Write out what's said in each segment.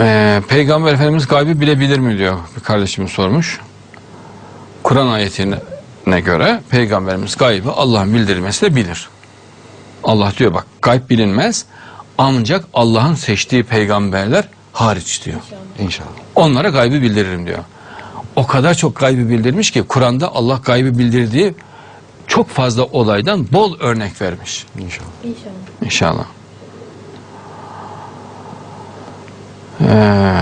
Ee, Peygamber Efendimiz gaybı bilebilir mi diyor bir kardeşimiz sormuş. Kur'an ayetine göre Peygamberimiz gaybı Allah'ın bildirmesiyle bilir. Allah diyor bak gayb bilinmez ancak Allah'ın seçtiği peygamberler hariç diyor. İnşallah. Onlara gaybı bildiririm diyor. O kadar çok gaybı bildirmiş ki Kur'an'da Allah gaybı bildirdiği çok fazla olaydan bol örnek vermiş. İnşallah. İnşallah. İnşallah. Ee,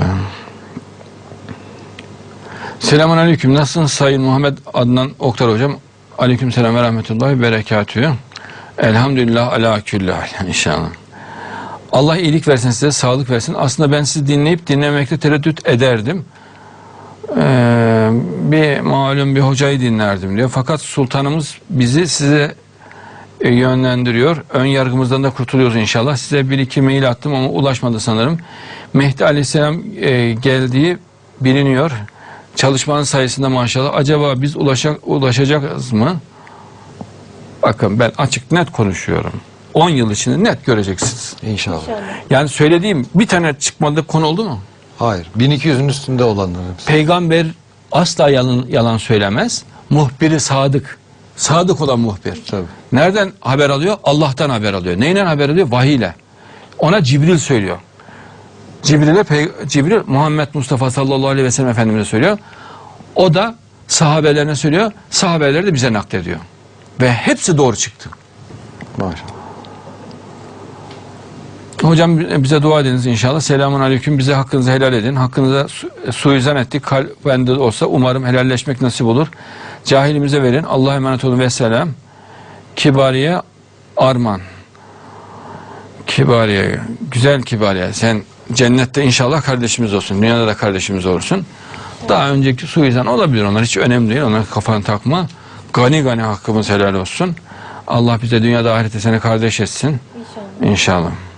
Selamun Aleyküm. Nasılsınız Sayın Muhammed Adnan Oktar Hocam? Aleyküm selam ve rahmetullahi berekatühü. Elhamdülillah ala külli hal. İnşallah. Allah iyilik versin size, sağlık versin. Aslında ben sizi dinleyip dinlemekte tereddüt ederdim. Ee, bir malum bir hocayı dinlerdim diyor. Fakat sultanımız bizi size yönlendiriyor. Ön yargımızdan da kurtuluyoruz inşallah. Size bir iki mail attım ama ulaşmadı sanırım. Mehdi Aleyhisselam e, geldiği biliniyor. Çalışmanın sayesinde maşallah. Acaba biz ulaşa, ulaşacağız mı? Bakın ben açık net konuşuyorum. 10 yıl içinde net göreceksiniz. İnşallah. Yani söylediğim bir tane çıkmadık konu oldu mu? Hayır. 1200'ün üstünde olanların hepsi. Peygamber asla yalan, yalan söylemez. Muhbiri sadık. Sadık olan muhbir. Tabii. Nereden haber alıyor? Allah'tan haber alıyor. Neyle haber alıyor? Vahiy ile. Ona Cibril söylüyor. Cibril'e Cibril Muhammed Mustafa sallallahu aleyhi ve sellem Efendimiz'e söylüyor. O da sahabelerine söylüyor. Sahabeleri de bize naklediyor. Ve hepsi doğru çıktı. Maşallah. Hocam bize dua ediniz inşallah. Selamun aleyküm. Bize hakkınızı helal edin. Hakkınıza su, suizan ettik. Kalbende de olsa umarım helalleşmek nasip olur. Cahilimize verin. Allah'a emanet olun ve selam. Kibariye Arman. Kibariye. Güzel Kibariye. Sen cennette inşallah kardeşimiz olsun. Dünyada da kardeşimiz olursun. Daha önceki suizan olabilir onlar. Hiç önemli değil. Onları kafanı takma. Gani gani hakkımız helal olsun. Allah bize dünyada ahirette seni kardeş etsin. İnşallah. İnşallah.